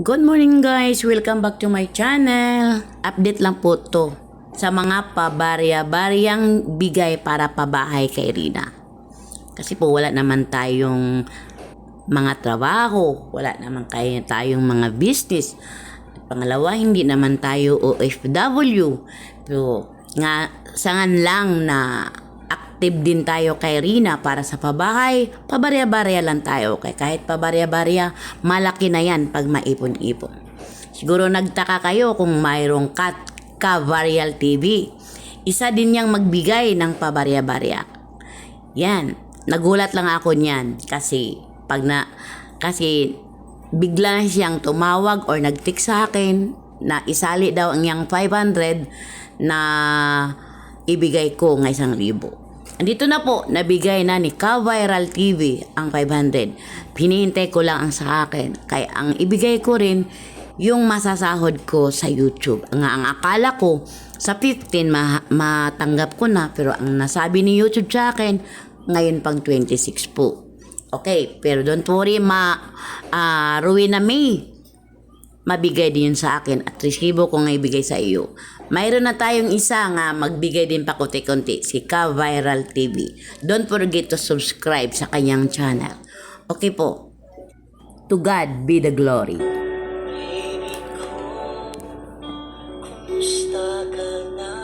Good morning guys! Welcome back to my channel. Update lang po to sa mga pabarya-baryang bigay para pabahay kay Rina. Kasi po wala naman tayong mga trabaho, wala naman kaya tayong mga business. At pangalawa, hindi naman tayo OFW. Pero nga, sangan lang na active din tayo kay Rina para sa pabahay, pabarya-barya lang tayo. Kaya kahit pabarya-barya, malaki na yan pag maipon-ipon. Siguro nagtaka kayo kung mayroong kat ka-varial TV. Isa din niyang magbigay ng pabarya-barya. Yan. Nagulat lang ako niyan kasi pag na kasi bigla siyang tumawag or nag-text sa akin na isali daw ang yang 500 na ibigay ko ng isang libo. Andito na po, nabigay na ni Ka-Viral TV ang 500. Pinihintay ko lang ang sa akin. Kaya ang ibigay ko rin, yung masasahod ko sa YouTube. Ang, ang akala ko, sa 15 ma- matanggap ko na. Pero ang nasabi ni YouTube sa akin, ngayon pang 26 po. Okay, pero don't worry, ma, ah, Rowena May, mabigay din yun sa akin at resibo ko nga ibigay sa iyo. Mayroon na tayong isa nga magbigay din pa konti-konti, si Ka Viral TV. Don't forget to subscribe sa kanyang channel. Okay po. To God be the glory. Kumusta ka?